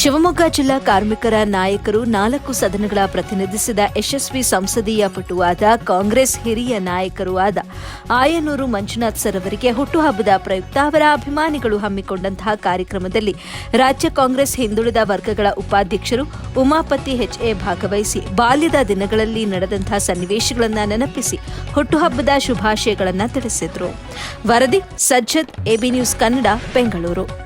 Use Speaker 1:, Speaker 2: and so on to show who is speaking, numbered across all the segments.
Speaker 1: ಶಿವಮೊಗ್ಗ ಜಿಲ್ಲಾ ಕಾರ್ಮಿಕರ ನಾಯಕರು ನಾಲ್ಕು ಸದನಗಳ ಪ್ರತಿನಿಧಿಸಿದ ಯಶಸ್ವಿ ಸಂಸದೀಯ ಪಟುವಾದ ಕಾಂಗ್ರೆಸ್ ಹಿರಿಯ ನಾಯಕರೂ ಆದ ಆಯನೂರು ಮಂಜುನಾಥ್ ಸರ್ ಅವರಿಗೆ ಹುಟ್ಟುಹಬ್ಬದ ಪ್ರಯುಕ್ತ ಅವರ ಅಭಿಮಾನಿಗಳು ಹಮ್ಮಿಕೊಂಡಂತಹ ಕಾರ್ಯಕ್ರಮದಲ್ಲಿ ರಾಜ್ಯ ಕಾಂಗ್ರೆಸ್ ಹಿಂದುಳಿದ ವರ್ಗಗಳ ಉಪಾಧ್ಯಕ್ಷರು ಉಮಾಪತಿ ಎಚ್ಎ ಭಾಗವಹಿಸಿ ಬಾಲ್ಯದ ದಿನಗಳಲ್ಲಿ ನಡೆದಂತಹ ಸನ್ನಿವೇಶಗಳನ್ನು ನೆನಪಿಸಿ ಹುಟ್ಟುಹಬ್ಬದ ಶುಭಾಶಯಗಳನ್ನು ತಿಳಿಸಿದರು. ವರದಿ ಸಜ್ಜದ್, ಎಬಿ ನ್ಯೂಸ್ ಕನ್ನಡ, ಬೆಂಗಳೂರು.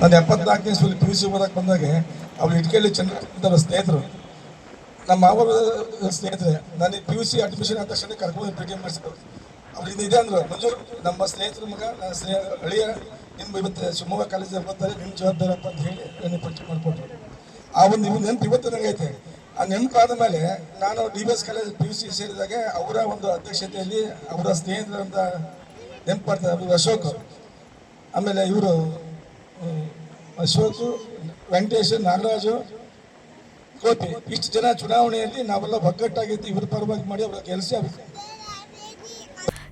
Speaker 2: ನಾನು ಎಪ್ಪತ್ನಾಲ್ಕನೇ ಸಲ ಪಿ ಯು ಸಿ ಓದಕ್ಕೆ ಬಂದಾಗ ಅವ್ರು ಇಟ್ಕೇಳಿ ಚಂದ್ರ ಸ್ನೇಹಿತರು. ನಮ್ಮ ಮಾವ ಸ್ನೇಹಿತರೆ, ನಾನು ಪಿ ಯು ಸಿ ಅಡ್ಮಿಷನ್ ಆದ ತಕ್ಷಣ ಕರ್ಕೊಂಡು ಭೇಟಿ ಮಾಡಿಸಿದ್ರು ಅವ್ರು ಇದು ಇದೆ ಅಂದರು ಮಂಜೂರು ನಮ್ಮ ಸ್ನೇಹಿತರ ಮಗ ನನ್ನ ಸ್ನೇಹ, ಹಳಿಯ ನಿಮ್ಮ ಇವತ್ತು ಶಿವಮೊಗ್ಗ ಕಾಲೇಜಲ್ಲಿ ಬರ್ತಾರೆ ನಿಮ್ಮ ಜವಾಬ್ದಾರಪ್ಪ ಅಂತ ಹೇಳಿ ನನಗೆ ಪರಿಚಯ ಮಾಡಿಕೊಟ್ರು. ಆ ಒಂದು ನೆನಪು ಇವತ್ತು ನಂಗೈತೆ ಆ ನೆನಪಾದ ಮೇಲೆ ನಾನು D B S college P U C ಸೇರಿದಾಗ ಅವರ ಒಂದು ಅಧ್ಯಕ್ಷತೆಯಲ್ಲಿ ಅವರ ಸ್ನೇಹಿತರಂತ ನೆನಪು ಮಾಡ್ತಾರೆ ಅಶೋಕ್ ಆಮೇಲೆ ಇವರು ಅಶೋಕ್, ವೆಂಕಟೇಶ್, ನಾಗರಾಜು ಗೋಪಿ ಇಷ್ಟು ಜನ ಚುನಾವಣೆಯಲ್ಲಿ ನಾವೆಲ್ಲ ಒಗ್ಗಟ್ಟಾಗಿದ್ದು ಇವ್ರ ಪರವಾಗಿ ಮಾಡಿ ಅವ್ರ ಗೆಲ್ಲಿಸಿ ಅವ್ರಿಗೆ